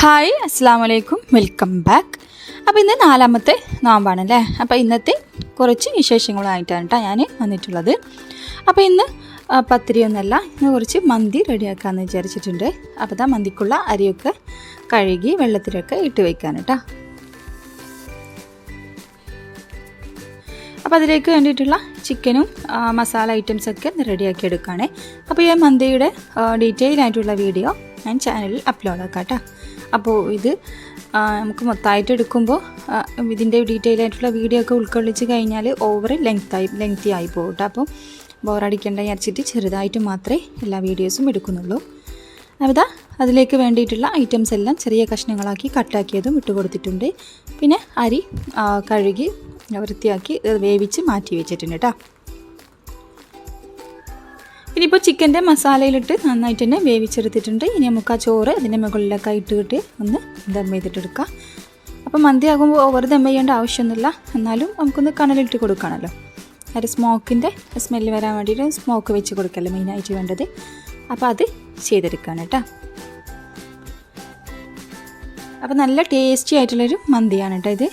Hi അസ്സാം വലൈക്കും welcome back അപ്പോൾ ഇന്ന് നാലാമത്തെ നോമ്പാണ് അല്ലേ അപ്പോൾ ഇന്നത്തെ കുറച്ച് വിശേഷങ്ങളായിട്ടാണ് കേട്ടോ ഞാൻ വന്നിട്ടുള്ളത്. അപ്പോൾ ഇന്ന് പത്തിരിയൊന്നല്ല ഇന്ന് കുറച്ച് മന്തി റെഡിയാക്കാമെന്ന് വിചാരിച്ചിട്ടുണ്ട്. അപ്പോൾ ഇതാ മന്തിക്കുള്ള അരിയൊക്കെ കഴുകി വെള്ളത്തിലൊക്കെ ഇട്ട് വയ്ക്കാൻ കേട്ടോ അപ്പോൾ അതിലേക്ക് വേണ്ടിയിട്ടുള്ള ചിക്കനും മസാല ഐറ്റംസൊക്കെ റെഡിയാക്കി എടുക്കുകയാണ് അപ്പോൾ ഈ മന്തിയുടെ ഡീറ്റെയിൽ ആയിട്ടുള്ള വീഡിയോ ഞാൻ ചാനലിൽ അപ്ലോഡ് ആക്കാം കേട്ടോ അപ്പോൾ ഇത് നമുക്ക് മൊത്തമായിട്ട് എടുക്കുമ്പോൾ ഇതിന്റെ ഡീറ്റെയിൽ ആയിട്ടുള്ള വീഡിയോ ഒക്കെ ഉൾക്കൊള്ളിച്ച് കഴിഞ്ഞാൽ ഓവർ ലെങ്ത്തായി ലെങ്ത്തി ആയി പോകും കേട്ടോ അപ്പോൾ ബോറടിക്കേണ്ട വിചാരിച്ചിട്ട് ചെറുതായിട്ട് മാത്രമേ എല്ലാ വീഡിയോസും എടുക്കുന്നുള്ളൂ. അപ്പോൾ അതിലേക്ക് വേണ്ടിയിട്ടുള്ള ഐറ്റംസ് എല്ലാം ചെറിയ കഷ്ണങ്ങളാക്കി കട്ടാക്കിയതും ഇട്ട് കൊടുത്തിട്ടുണ്ട് പിന്നെ അരി കഴുകി വൃത്തിയാക്കി വേവിച്ച് മാറ്റി വെച്ചിട്ടുണ്ട് കേട്ടോ. ഇനിയിപ്പോൾ ചിക്കന്റെ മസാലയിലിട്ട് നന്നായിട്ട് തന്നെ വേവിച്ചെടുത്തിട്ടുണ്ട്. ഇനി നമുക്ക് ആ ചോറ് അതിന്റെ മുകളിലൊക്കെ ഇട്ടിട്ട് ഒന്ന് ദം ചെയ്തിട്ടെടുക്കാം അപ്പോൾ മന്തി ആകുമ്പോൾ ഓവർ ദം ചെയ്യേണ്ട ആവശ്യമൊന്നുമില്ല. എന്നാലും നമുക്കൊന്ന് കണലിട്ട് കൊടുക്കണമല്ലോ ഒരു സ്മോക്കിന്റെ സ്മെല്ല് വരാൻ വേണ്ടിയിട്ട് സ്മോക്ക് വെച്ച് കൊടുക്കല്ലേ മെയിനായിട്ട് വേണ്ടത്. അപ്പോൾ അത് ചെയ്തെടുക്കുകയാണ് കേട്ടോ. അപ്പോൾ നല്ല ടേസ്റ്റി ആയിട്ടുള്ളൊരു മന്തിയാണ് കേട്ടോ ഇത്.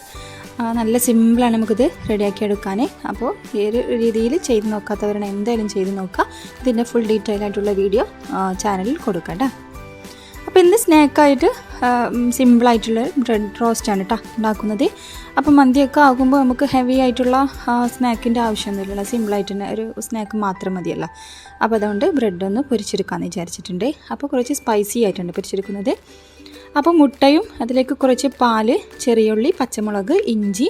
നല്ല സിമ്പിളാണ് നമുക്കിത് റെഡിയാക്കി എടുക്കാൻ അപ്പോൾ ഈ ഒരു രീതിയിൽ ചെയ്ത് നോക്കാത്തവരാണ് എന്തായാലും ചെയ്ത് നോക്കുക ഇതിന്റെ ഫുൾ ഡീറ്റെയിൽ ആയിട്ടുള്ള വീഡിയോ ചാനലിൽ കൊടുക്കാം അപ്പോൾ ഇന്ന് സ്നാക്കായിട്ട് സിമ്പിളായിട്ടുള്ള ബ്രെഡ് റോസ്റ്റാണ് കേട്ടോ ഉണ്ടാക്കുന്നത്. അപ്പോൾ മന്തിയൊക്കെ ആകുമ്പോൾ നമുക്ക് ഹെവി ആയിട്ടുള്ള സ്നാക്കിന്റെ ആവശ്യമൊന്നുമില്ല സിമ്പിളായിട്ട് തന്നെ ഒരു സ്നാക്ക് മാത്രം മതിയല്ലോ. അപ്പോൾ അതുകൊണ്ട് ബ്രെഡ് ഒന്ന് പൊരിച്ചെടുക്കാമെന്ന് വിചാരിച്ചിട്ടുണ്ട്. അപ്പോൾ കുറച്ച് സ്പൈസി ആയിട്ടുണ്ട് പൊരിച്ചെടുക്കുന്നത്. അപ്പോൾ മുട്ടയും അതിലേക്ക് കുറച്ച് പാൽ ചെറിയുള്ളി പച്ചമുളക് ഇഞ്ചി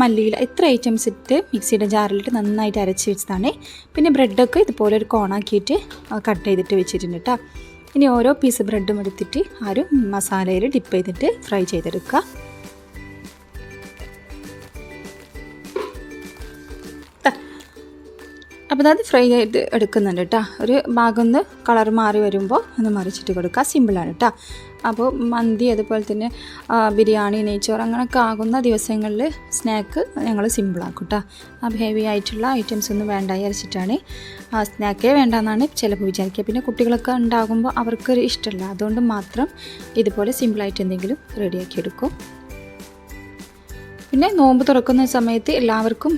മല്ലിയില ഇത്ര ഐറ്റംസ് ഇട്ട് മിക്സിയുടെ ജാറിലിട്ട് നന്നായിട്ട് അരച്ച് വെച്ചതാണ്. പിന്നെ ബ്രെഡൊക്കെ ഇതുപോലെ ഒരു കോണാക്കിയിട്ട് കട്ട് ചെയ്തിട്ട് വെച്ചിട്ടുണ്ട് കേട്ടോ ഇനി ഓരോ പീസ് ബ്രെഡും എടുത്തിട്ട് ആ ഒരു മസാലയിൽ ഡിപ്പ് ചെയ്തിട്ട് ഫ്രൈ ചെയ്തെടുക്കുക. അപ്പോൾ അത് ഫ്രൈ ചെയ്ത് എടുക്കുന്നുണ്ട് കേട്ടോ ഒരു ഭാഗം കളർ മാറി വരുമ്പോൾ ഒന്ന് മറിച്ചിട്ട് കൊടുക്കുക. സിമ്പിളാണ് കേട്ടോ അപ്പോൾ മന്തി അതുപോലെ തന്നെ ബിരിയാണി നെയ്ച്ചോറ് അങ്ങനെയൊക്കെ ആകുന്ന ദിവസങ്ങളിൽ സ്നാക്ക് ഞങ്ങൾ സിമ്പിളാക്കും കേട്ടോ അപ്പോൾ ഹെവി ആയിട്ടുള്ള ഐറ്റംസ് ഒന്നും വേണ്ട വിചാരിച്ചിട്ടാണ് സ്നാക്കേ വേണ്ടെന്നാണ് ചിലപ്പോൾ വിചാരിക്കുക. പിന്നെ കുട്ടികളൊക്കെ ഉണ്ടാകുമ്പോൾ അവർക്കൊരു ഇഷ്ടമല്ല. അതുകൊണ്ട് മാത്രം ഇതുപോലെ സിമ്പിളായിട്ട് എന്തെങ്കിലും റെഡിയാക്കി എടുക്കും. പിന്നെ നോമ്പ് തുറക്കുന്ന സമയത്ത് എല്ലാവർക്കും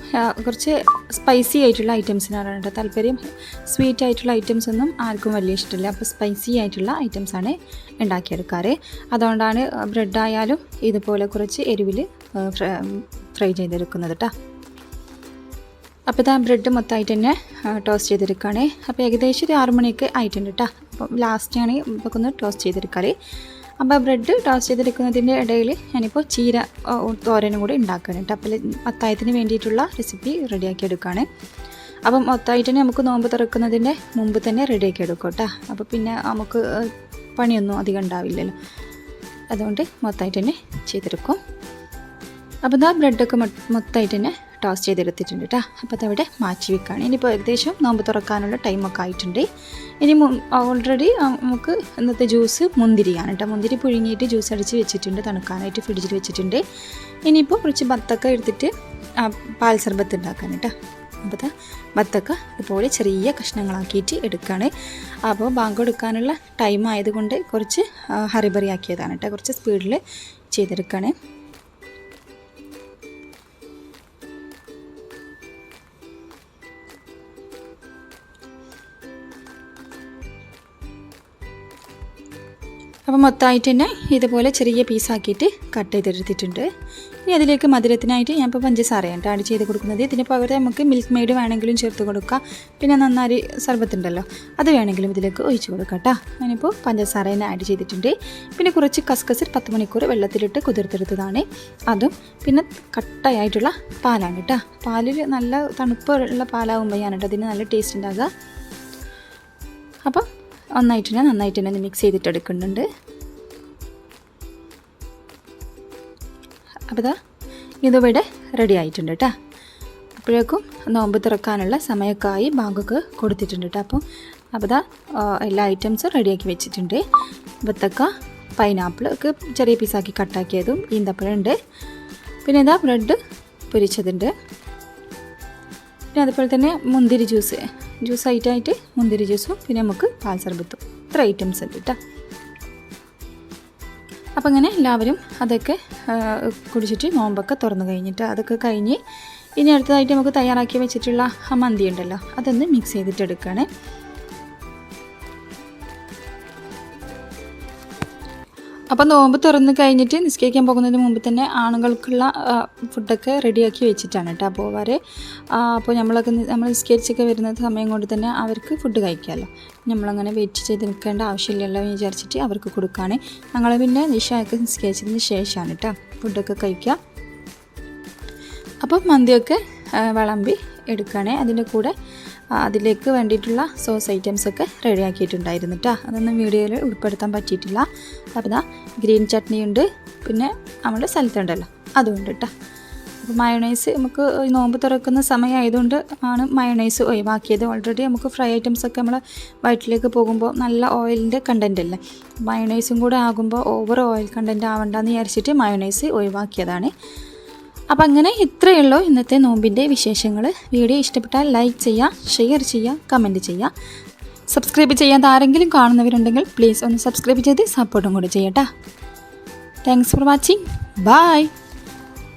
കുറച്ച് സ്പൈസി ആയിട്ടുള്ള ഐറ്റംസിനാണ് കേട്ടോ. താല്പര്യം സ്വീറ്റ് ആയിട്ടുള്ള ഐറ്റംസ് ഒന്നും ആർക്കും വലിയ ഇഷ്ടമില്ല. അപ്പോൾ സ്പൈസി ആയിട്ടുള്ള ഐറ്റംസാണ് ഉണ്ടാക്കിയെടുക്കാറ്. അതുകൊണ്ടാണ് ബ്രെഡ് ആയാലും ഇതുപോലെ കുറച്ച് എരിവിൽ ഫ്രൈ ചെയ്തെടുക്കുന്നത് കേട്ടോ അപ്പോൾ ഇതാ ബ്രെഡ് മൊത്തമായിട്ട് തന്നെ ടോസ്റ്റ് ചെയ്തെടുക്കുകയാണ് അപ്പോൾ ഏകദേശം ഒരു ആറുമണിയൊക്കെ ആയിട്ടുണ്ട് കേട്ടോ അപ്പം ലാസ്റ്റാണ് ഇതൊക്കെ ഒന്ന് ടോസ്റ്റ് ചെയ്തെടുക്കാറ്. അപ്പോൾ ബ്രെഡ് ടോസ്റ്റ് ചെയ്തെടുക്കുന്നതിന്റെ ഇടയിൽ ഞാനിപ്പോൾ ചീര ആ, തോരനും കൂടി ഉണ്ടാക്കുകയാണ് കേട്ടോ. അപ്പോൾ അത്തായത്തിന് വേണ്ടിയിട്ടുള്ള റെസിപ്പി റെഡിയാക്കി എടുക്കുകയാണ് അപ്പം മൊത്തമായിട്ട് തന്നെ നമുക്ക് നോമ്പ് തുറക്കുന്നതിന്റെ മുമ്പ് തന്നെ റെഡിയാക്കി എടുക്കും കേട്ടോ. അപ്പോൾ പിന്നെ നമുക്ക് പണിയൊന്നും അധികം ഉണ്ടാവില്ലല്ലോ. അതുകൊണ്ട് മൊത്തമായിട്ട് തന്നെ ചെയ്തെടുക്കും അപ്പോൾ ഇതാ ബ്രെഡൊക്കെ മൊത്തമായിട്ട് തന്നെ ടോസ്റ്റ് ചെയ്തെടുത്തിട്ടുണ്ട് കേട്ടോ അപ്പോൾ അതവിടെ മാറ്റി വെക്കുകയാണ് ഇനിയിപ്പോൾ ഏകദേശം നോമ്പ് തുറക്കാനുള്ള ടൈമൊക്കെ ആയിട്ടുണ്ട്. ഇനി ഓൾറെഡി നമുക്ക് ഇന്നത്തെ ജ്യൂസ് മുന്തിരിയാണ് കേട്ടോ മുന്തിരി പുഴുങ്ങിയിട്ട് ജ്യൂസ് അടിച്ച് വെച്ചിട്ടുണ്ട്. തണുക്കാനായിട്ട് ഫ്രിഡ്ജിൽ വെച്ചിട്ടുണ്ട്. ഇനിയിപ്പോൾ കുറച്ച് ബത്തൊക്കെ എടുത്തിട്ട് പാൽ സർബത്ത് ഉണ്ടാക്കാൻ കേട്ടോ അപ്പോൾ ബത്തക്ക ബത്തൊക്കെ ഇതുപോലെ ചെറിയ കഷ്ണങ്ങളാക്കിയിട്ട് എടുക്കുകയാണ് അപ്പോൾ ബാങ്ക് എടുക്കാനുള്ള ടൈം ആയതുകൊണ്ട് കുറച്ച് ഹറിബറി ആക്കിയതാണ് കേട്ടോ കുറച്ച് സ്പീഡിൽ ചെയ്തെടുക്കുകയാണ് അപ്പോൾ മൊത്തമായിട്ട് തന്നെ ഇതുപോലെ ചെറിയ പീസാക്കിയിട്ട് കട്ട് ചെയ്തെടുത്തിട്ടുണ്ട്. ഇനി അതിലേക്ക് മധുരത്തിനായിട്ട് ഞാൻ ഇപ്പോൾ പഞ്ചസാരയാണ് ആഡ് ചെയ്ത് കൊടുക്കുന്നത്. ഇതിന് പകരം നമുക്ക് മിൽക്ക് മെയ്ഡ് വേണമെങ്കിലും ചേർത്ത് കൊടുക്കാം. പിന്നെ നന്നാരി സർബത്തുണ്ടല്ലോ അത് വേണമെങ്കിലും ഇതിലേക്ക് ഒഴിച്ച് കൊടുക്കാം കേട്ടോ. ഞാനിപ്പോൾ പഞ്ചസാര തന്നെ ആഡ് ചെയ്തിട്ടുണ്ട്. പിന്നെ കുറച്ച് കസ്കസിൽ പത്ത് മണിക്കൂർ വെള്ളത്തിലിട്ട് കുതിർത്തെടുത്തതാണ്. അതും പിന്നെ കട്ടയായിട്ടുള്ള പാലാണ് കേട്ടോ. പാലിൽ നല്ല തണുപ്പുള്ള പാലാവുമ്പോൾ പാലാകുമ്പോഴാണ് കേട്ടോ അതിന് നല്ല ടേസ്റ്റ് ഉണ്ടാകുക അപ്പം ഒന്നായിട്ട് തന്നെ നന്നായിട്ട് തന്നെ മിക്സ് ചെയ്തിട്ട് എടുക്കുന്നുണ്ട്. അപ്പോൾ ഇതാ ഇതിവിടെ റെഡി ആയിട്ടുണ്ട് കേട്ടോ അപ്പോഴേക്കും നോമ്പ് തുറക്കാനുള്ള സമയമൊക്കെ ആയി ബാഗൊക്കെ കൊടുത്തിട്ടുണ്ട് കേട്ടോ അപ്പം അപ്പോൾ ഇതാ എല്ലാ ഐറ്റംസും റെഡിയാക്കി വെച്ചിട്ടുണ്ട്. ബത്തക്ക പൈനാപ്പിൾ ഒക്കെ ചെറിയ പീസാക്കി കട്ടാക്കിയതും ഈന്തപ്പഴം ഉണ്ട്. പിന്നെ ഇതാ ബ്രെഡ് പൊരിച്ചതുണ്ട്. പിന്നെ അതുപോലെ തന്നെ മുന്തിരി ജ്യൂസ് ജ്യൂസ് ഐറ്റമായിട്ട് മുന്തിരി ജ്യൂസും പിന്നെ നമുക്ക് പാൽ സർബത്തും ഇത്ര ഐറ്റംസ് ഉണ്ട് കേട്ടോ അപ്പം അങ്ങനെ എല്ലാവരും അതൊക്കെ കുടിച്ചിട്ട് നോമ്പൊക്കെ തുറന്നു കഴിഞ്ഞിട്ട് അതൊക്കെ കഴിഞ്ഞ് ഇനി അടുത്തതായിട്ട് നമുക്ക് തയ്യാറാക്കി വെച്ചിട്ടുള്ള മന്തി ഉണ്ടല്ലോ അതൊന്ന് മിക്സ് ചെയ്തിട്ട് എടുക്കുകയാണ്. അപ്പോൾ നോമ്പ് തുറന്ന് കഴിഞ്ഞിട്ട് നിസ്കരിക്കാൻ പോകുന്നതിന് മുമ്പ് തന്നെ ആണുങ്ങൾക്കുള്ള ഫുഡൊക്കെ റെഡിയാക്കി വെച്ചിട്ടാണ് കേട്ടോ പോവാറ്. അപ്പോൾ നമ്മളൊക്കെ നമ്മൾ നിസ്കരിച്ചൊക്കെ വരുന്ന സമയം കൊണ്ട് തന്നെ അവർക്ക് ഫുഡ് കഴിക്കാമല്ലോ നമ്മളങ്ങനെ വെയിറ്റ് ചെയ്ത് നിൽക്കേണ്ട ആവശ്യമില്ലല്ലോ എന്ന് വിചാരിച്ചിട്ട് അവർക്ക് കൊടുക്കുകയാണ് ഞങ്ങൾ പിന്നെ നിശയൊക്കെ നിസ്കരിച്ചതിന് ശേഷമാണ് കേട്ടോ ഫുഡൊക്കെ കഴിക്കുക അപ്പോൾ മന്തിയൊക്കെ വിളമ്പി എടുക്കുകയാണെ അതിന്റെ കൂടെ അതിലേക്ക് വേണ്ടിയിട്ടുള്ള സോസ് ഐറ്റംസ് ഒക്കെ റെഡി ആക്കിയിട്ടുണ്ടായിരുന്നു കേട്ടോ അതൊന്നും വീഡിയോയിൽ ഉൾപ്പെടുത്താൻ പറ്റിയിട്ടില്ല. അപ്പോൾ ഇതാ ഗ്രീൻ ചട്നി ഉണ്ട് പിന്നെ നമ്മുടെ സ്ഥലത്തുണ്ടല്ലോ അതുകൊണ്ട് കേട്ടോ അപ്പോൾ മയണൈസ് നമുക്ക് നോമ്പ് തുറക്കുന്ന സമയമായതുകൊണ്ട് ആണ് മയണൈസ് ഒഴിവാക്കിയത്. ഓൾറെഡി നമുക്ക് ഫ്രൈ ഐറ്റംസ് ഒക്കെ നമ്മൾ വയറ്റിലേക്ക് പോകുമ്പോൾ നല്ല ഓയിലിന്റെ കണ്ടന്റ് അല്ലേ? മയണൈസും കൂടെ ആകുമ്പോൾ ഓവർ ഓയിൽ കണ്ടന്റ് ആവണ്ടെന്ന് വിചാരിച്ചിട്ട് മയണൈസ് ഒഴിവാക്കിയതാണ്. അപ്പം അങ്ങനെ ഇത്രയേ ഉള്ളൂ ഇന്നത്തെ നോമ്പിന്റെ വിശേഷങ്ങൾ. വീഡിയോ ഇഷ്ടപ്പെട്ടാൽ ലൈക്ക് ചെയ്യുക ഷെയർ ചെയ്യുക കമന്റ് ചെയ്യുക. സബ്സ്ക്രൈബ് ചെയ്യാത്ത ആരെങ്കിലും കാണുന്നവരുണ്ടെങ്കിൽ പ്ലീസ് ഒന്ന് സബ്സ്ക്രൈബ് ചെയ്ത് സപ്പോർട്ടും കൂടി ചെയ്യട്ടാ. Thanks for watching bye